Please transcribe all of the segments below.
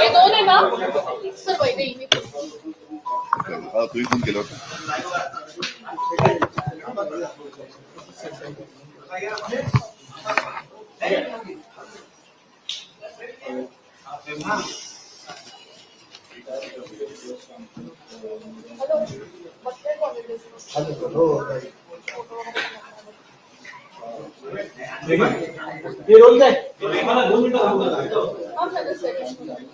हे दोन आहे ना? सर वैदे मी हा, तुम्ही फ़ोन केला होता हॅलो हे रोल काय हा सदस्य हे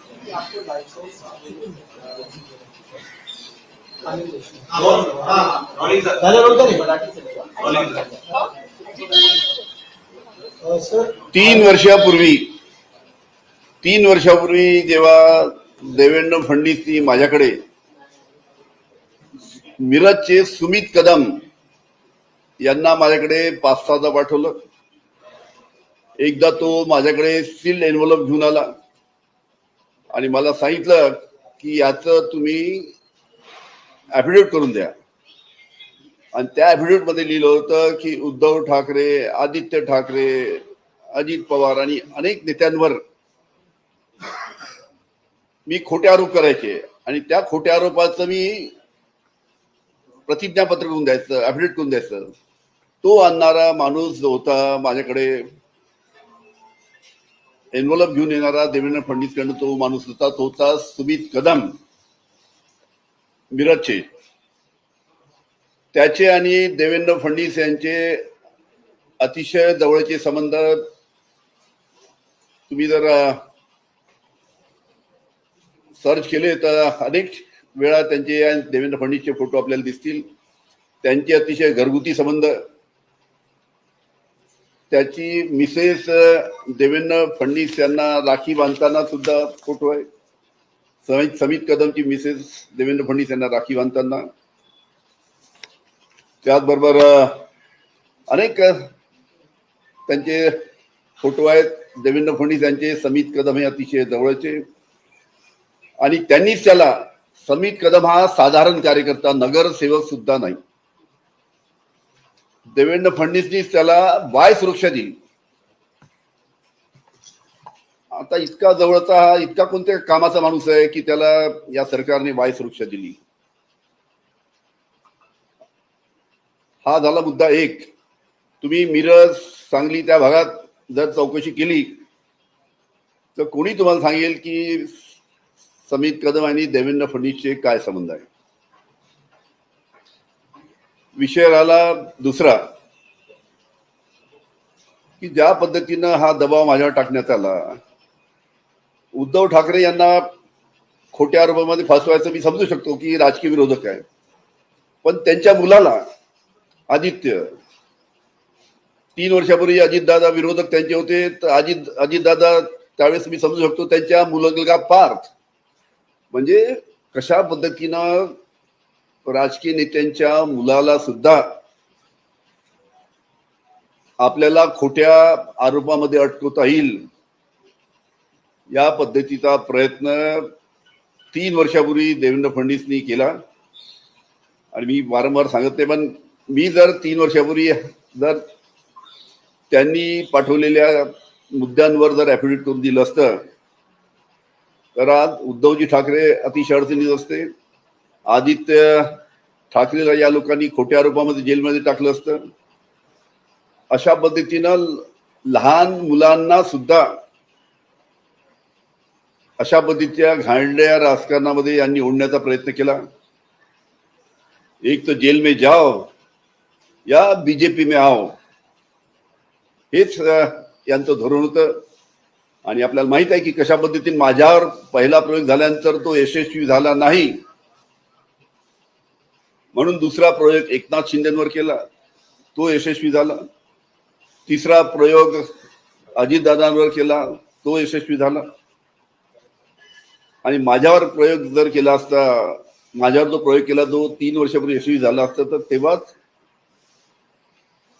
तीन वर्षापूर्वी तीन वर्षापूर्वी जेव्हा देवेंद्र फडणवीसनी माझ्याकडे मिरजचे सुमित कदम यांना माझ्याकडे पाच सहादा पाठवलं. एकदा तो माझ्याकडे सील्ड एनवलप घेऊन आला. आणि मला सांगितलं की याचं तुम्ही ॲफिडेविट करून द्या. आणि त्या ॲफिडेविटमध्ये लिहिलं होतं की उद्धव ठाकरे आदित्य ठाकरे अजित पवार आणि अनेक नेत्यांवर मी खोटे आरोप करायचे आणि त्या खोट्या आरोपाचं मी प्रतिज्ञापत्र करून द्यायचं ॲफिडेविट करून द्यायचं. तो आणणारा माणूस जो होता माझ्याकडे एनवलप घेऊन येणारा देवेंद्र फडणवीसकडनं तो माणूस होता तो होता सुमित कदम. मिरजचे. त्याचे आणि देवेंद्र फडणवीस यांचे अतिशय जवळचे संबंध तुम्ही जर सर्च केले तर अनेक वेळा त्यांचे देवेंद्र फडणवीसचे फोटो आपल्याला दिसतील. त्यांचे अतिशय घरगुती संबंध त्याची मिसेस देवेंद्र फडणवीस यांना राखी बांधताना सुद्धा फोटो आहे. समित समित कदमची मिसेस देवेंद्र फडणवीस यांना राखी बांधताना. त्याचबरोबर अनेक त्यांचे फोटो आहेत. देवेंद्र फडणवीस यांचे समित कदम हे अतिशय जवळचे. आणि त्यांनीच त्याला समित कदम हा साधारण कार्यकर्ता नगरसेवक सुद्धा नाही. देवेंद्र फडणवीसनीच त्याला वाय सुरक्षा दिली. आता इतका जवळचा हा इतका कोणत्या कामाचा माणूस आहे की त्याला या सरकारने वाय सुरक्षा दिली? हा झाला मुद्दा एक. तुम्ही मिरज सांगली त्या भागात जर चौकशी केली तर कोणी तुम्हाला सांगेल की समित कदम आणि देवेंद्र फडणवीसचे काय संबंध आहे? विषय राहिला दुसरा की ज्या पद्धतीनं हा दबाव माझ्यावर टाकण्यात आला उद्धव ठाकरे यांना खोट्या आरोपामध्ये फसवायचं मी समजू शकतो की राजकीय विरोधक आहे पण त्यांच्या मुलाला आदित्य तीन वर्षापूर्वी अजितदादा विरोधक त्यांचे होते तर अजित अजितदादा त्यावेळेस मी समजू शकतो त्यांच्या मुलगा पार्थ. म्हणजे कशा पद्धतीनं राजकीय नेत्यांच्या मुलाला सुद्धा आपल्याला खोट्या आरोपामध्ये अटकवता येईल या पद्धतीचा प्रयत्न तीन वर्षापूर्वी देवेंद्र फडणवीसनी केला. आणि मी वारंवार सांगत नाही पण मी जर तीन वर्षापूर्वी जर त्यांनी पाठवलेल्या मुद्द्यांवर जर ॲफिडेविट करून दिलं असतं तर आज उद्धवजी ठाकरे अतिशय अडचणीत असते. आदित्य ठाकरेला या लोकांनी खोट्या आरोपामध्ये जेलमध्ये टाकलं असतं. अशा पद्धतीनं लहान मुलांना सुद्धा अशा पद्धतीच्या घाणड्या राजकारणामध्ये यांनी ओढण्याचा प्रयत्न केला. एक तर जेल में जाओ या बीजेपी में आओ. हेच यांचं धोरण होतं. आणि आपल्याला माहीत आहे की कशा पद्धतीने माझ्यावर पहिला प्रयोग झाल्यानंतर तो यशस्वी झाला नाही. म्हणून दुसरा प्रयोग एकनाथ शिंदेवर केला. तो यशस्वी झाला. तिसरा प्रयोग अजितदादांवर केला. तो यशस्वी झाला. आणि माझ्यावर प्रयोग जर केला असता माझ्यावर जो प्रयोग केला तो तीन वर्षापूर्वी यशस्वी झाला असता तर तेव्हाच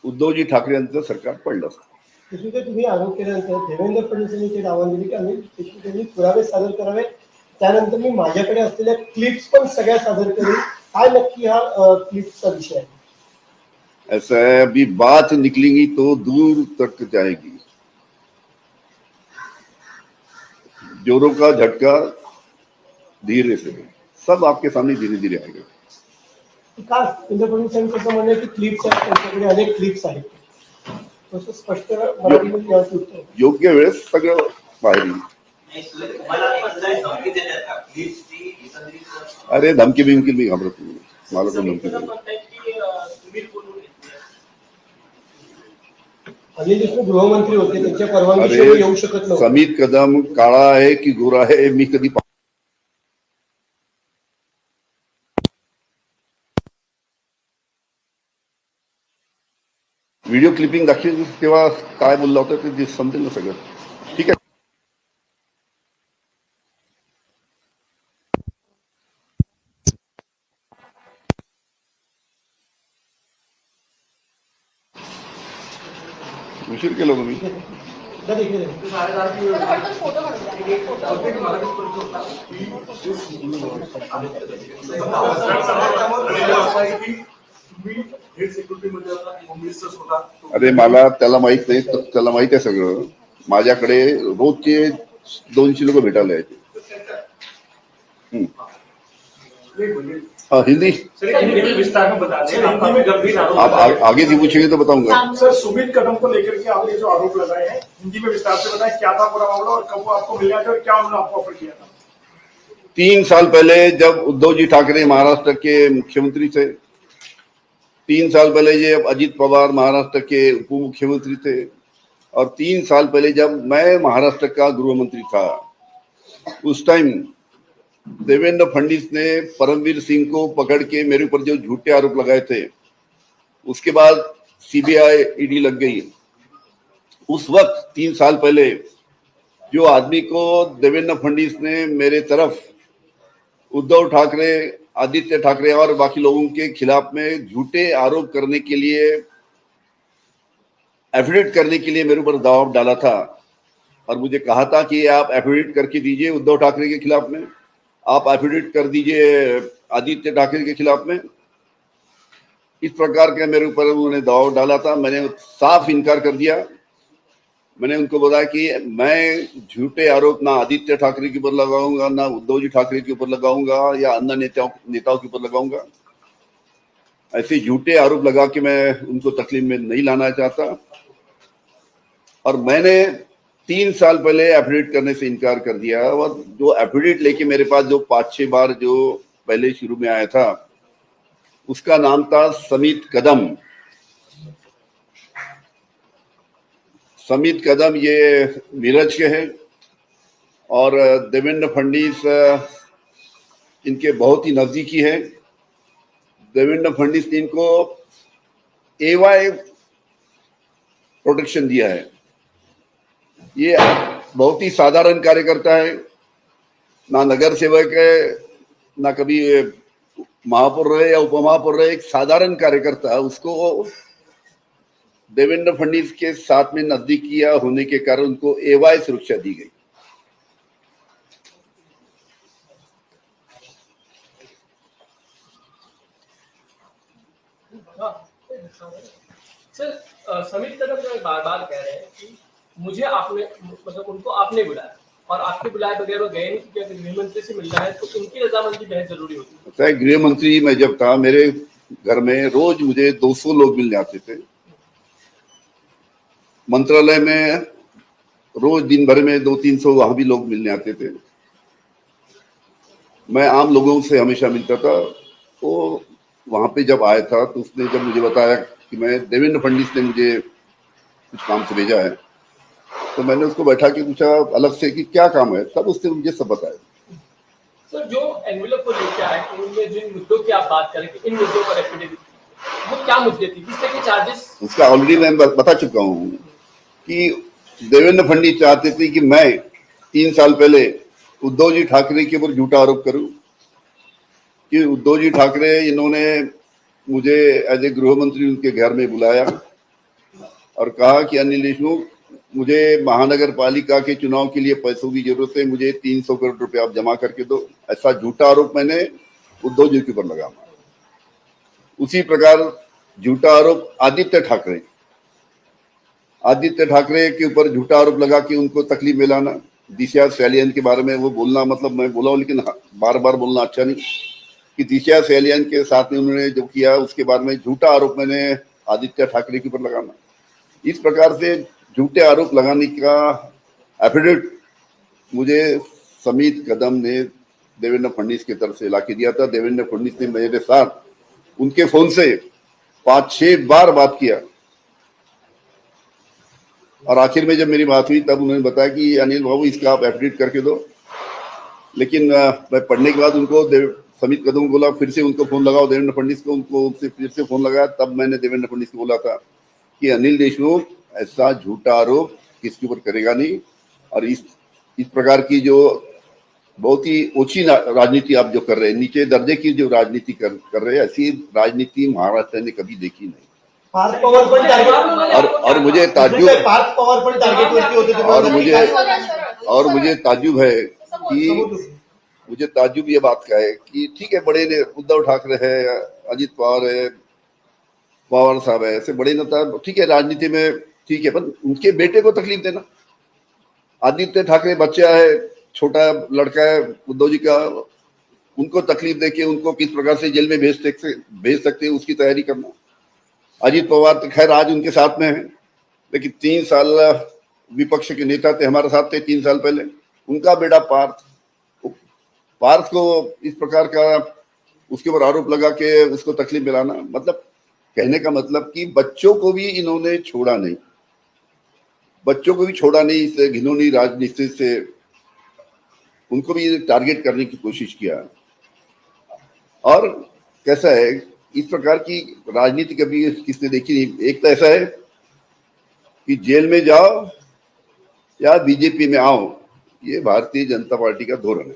उद्धवजी ठाकरे यांचं सरकार पडलं असतं. तुम्ही आरोप केल्यानंतर देवेंद्र फडणवीसांनी ते आव्हान दिले की आम्ही पुरावे सादर करावे. त्यानंतर मी माझ्याकडे असलेल्या क्लिप्स पण सगळ्या सादर करेन. काय नक्की हा क्लिप्सचा विषय आहे ऐसा है अभी बात निकलेगी तो दूर तक जाएगी। जोरों का झटका धीरे से सब आपके सामने धीरे धीरे आएगा देवेंद्र की क्लिप्स आहेत त्यांच्याकडे अनेक क्लिप्स आहेत तसं स्पष्ट मराठीमध्ये उत्तर. योग्य वेळेस सगळं बाहेर येईल अरे धमकी बिमकी मी घाबरत मला पण धमकी गृहमंत्री होते त्यांच्या परवानगी शकत समित कदम काळा आहे की गोरा आहे मी कधी व्हिडिओ क्लिपिंग दाखील तेव्हा काय बोललं होतं ते समजेल ना सगळं. ठीक आहे. उशीर केला तुम्ही. अरे मला त्याला माहीत नाही तर त्याला माहीत आहे सगळं. माझ्याकडे रोजचे दोनशे लोक भेटायला यायचे. हाँ हिंदी। सर एक हिंदी में विस्तार में बता दें। आप आ, आगे भी पूछेंगे तो बताऊँगा। सर सुमित कदम को लेकर के आपने जो आरोप लगाए हैं हिंदी में विस्तार से बताएँ क्या था पूरा मामला और कब वो आपको मिलना था और क्या उन्होंने आपको ऑफ़र किया था? तीन साल पहले जब उद्धव जी ठाकरे महाराष्ट्र के मुख्यमंत्री थे तीन साल पहले जब अजित पवार महाराष्ट्र के उप मुख्यमंत्री थे और तीन साल पहले जब मैं महाराष्ट्र का गृह मंत्री था उस टाइम देवेंद्र फडणवीस ने परमवीर सिंह को पकड़ के मेरे ऊपर जो झूठे आरोप लगाए थे, उसके बाद सीबीआई ईडी लग गई। उस वक्त, तीन साल पहले, जो आदमी को देवेंद्र फडणवीस ने मेरे तरफ़ उद्धव ठाकरे, आदित्य ठाकरे और बाकी लोगों के खिलाफ में झूठे आरोप करने के लिए एफिडेविट करने के लिए मेरे ऊपर दबाव डाला था। और मुझे कहा था कि आप एफिडेविट करके दीजिए उद्धव ठाकरे के खिलाफ में। आप एफिडेविट कर दीजिए आदित्य ठाकरे के खिलाफ में। इस प्रकार के मेरे ऊपर उन्होंने दबाव डाला था, मैंने साफ़ इनकार कर दिया। मैंने उनको बताया कि मैं झूठे आरोप ना आदित्य ठाकरे के ऊपर लगाऊँगा, ना उद्धव जी ठाकरे के ऊपर लगाऊँगा, या अन्य नेताओं नेताओं के ऊपर लगाऊँगा। ऐसे झूठे आरोप लगा के मैं उनको तकलीफ़ में नहीं लाना चाहता। और मैंने तीन साल पहले एफिडेविट करने से इनकार कर दिया और जो एफिडेविट लेके मेरे पास जो पाँच छह बार जो पहले शुरू में आया था उसका नाम था समित कदम। समित कदम ये नीरज के हैं और देवेंद्र फडणवीस अ, इनके बहुत ही नजदीकी है। देवेंद्र फडणवीस ने इनको एवाई प्रोटेक्शन दिया है। ये बहुत ही साधारण कार्यकर्ता है। ना नगर सेवक है ना कभी महापौर रहे या उपमहापौर रहे एक साधारण कार्यकर्ता उसको देवेंद्र फडणवीस के साथ में नजदीकिया होने के कारण उनको एवाई सुरक्षा दी गई। सर अ, समीर जो बार बार कह रहे हैं कि मुझे आपने मतलब उनको आपने बुलाया। और आपके बुलाए बगैर वो गए नहीं, क्योंकि अगर गृह मंत्री से मिलना है तो उनकी रजामंदी बेहद ज़रूरी होती है। गृह मंत्री मैं जब था, मेरे घर में रोज मुझे 200 लोग मिलने आते थे। मंत्रालय में रोज दिन भर में दो तीन सौ वहाँ भी लोग मिलने आते थे। मैं आम लोगों से हमेशा मिलता था। तो वहाँ पे जब आया था तो उसने जब मुझे बताया कि मैं देवेंद्र फडणवीस ने मुझे कुछ काम से भेजा है तो मैंने उसको बैठा के पूछा अलग से कि क्या काम है? तब उसने मुझे सब बताया। सर जो एनवेलप को लेके आए उनमें जिन मुद्दों की आप बात करें इन मुद्दों पर एफिडेविट वो क्या मुद्दे थी? किस तरह के चार्जेस उसका ऑलरेडी मैं बता चुका हूँ कि देवेंद्र फडणवीस चाहते थे कि मैं तीन साल पहले उद्धव जी ठाकरे के ऊपर झूठा आरोप करूँ। कि उद्धव जी ठाकरे इन्होंने मुझे एज ए गृह मंत्री उनके घर में बुलाया और कहा कि अनिल देशमुख मुझे महानगर पालिका के चुनाव के लिए पैसों की ज़रूरत है मुझे तीन सौ करोड़ रुपए आप जमा करके दो। ऐसा झूठा आरोप मैंने उद्धव जी के ऊपर लगा उसी प्रकार झूठा आरोप आदित्य ठाकरे। आदित्य ठाकरे के ऊपर झूठा आरोप लगा कि उनको तकलीफ़ में लाना। दिशा सैलियन के बारे में वो बोलना मतलब मैं बोला हूँ, लेकिन बार बार बोलना अच्छा नहीं। कि दिशा सैलियन के साथ में उन्होंने जो किया उसके बारे में झूठा आरोप मैंने आदित्य ठाकरे के ऊपर लगाना इस प्रकार से झूठे आरोप लगाने का एफिडेविट मुझे समीत कदम ने देवेंद्र फडणवीस की तरफ़ से ला दिया था। देवेंद्र फडणवीस ने मेरे साथ उनके फ़ोन से पाँच, छह बार बात किया। और आखिर में जब मेरी बात हुई, तब उन्होंने बताया कि अनिल बाबू, इसका आप एफिडेविट करके दो। लेकिन मैं पढ़ने के बाद उनको समीत कदम बोला, फिर से उनको फ़ोन लगाओ। देवेंद्र फडणवीस को उनको उनसे फिर से फ़ोन लगाया। तब मैंने देवेंद्र फडणवीस को बोला था कि अनिल देशमुख ऐसा झूठा आरोप किसके ऊपर करेगा नहीं? और इस इस प्रकार की जो बहुत ही ना- राजनीति आप जो कर रहे हैं नीचे दर्जे की जो राजनीति कर कर रहे हैं ऐसी राजनीति महाराष्ट्र ने कभी देखी नहीं। और और मुझे होते ते और मुझे और मुझे ताज्जुब है कि मुझे ताजुब ये बात का है कि ठीक है बड़े ने उद्धव ठाकरे है अजित पवार है पवार साहब है ऐसे बड़े नेता ठीक है राजनीति में ठीक है, पर उनके बेटे को तकलीफ़ देना। आदित्य ठाकरे बच्चा है, छोटा लड़का है उद्धव जी का, उनको तकलीफ़ देके उनको किस प्रकार से जेल में भेज सकते भेज सकते हैं, उसकी तैयारी करना। अजित पवार तो खैर आज उनके साथ में है, लेकिन तीन साल विपक्ष के नेता थे, हमारे साथ थे तीन साल पहले। उनका बेटा पार्थ पार्थ को इस प्रकार का उसके ऊपर आरोप लगा के उसको तकलीफ़ मिलाना मतलब कहने का मतलब कि बच्चों को भी इन्होंने छोड़ा नहीं। बच्चों को भी छोड़ा नहीं, इस घिनौनी राजनीति से उनको भी टारगेट करने की कोशिश किया। और कैसा है, इस प्रकार की राजनीति कभी किसने देखी नहीं? एक तो ऐसा है कि जेल में जाओ या बीजेपी में आओ, ये भारतीय जनता पार्टी का धोरण है।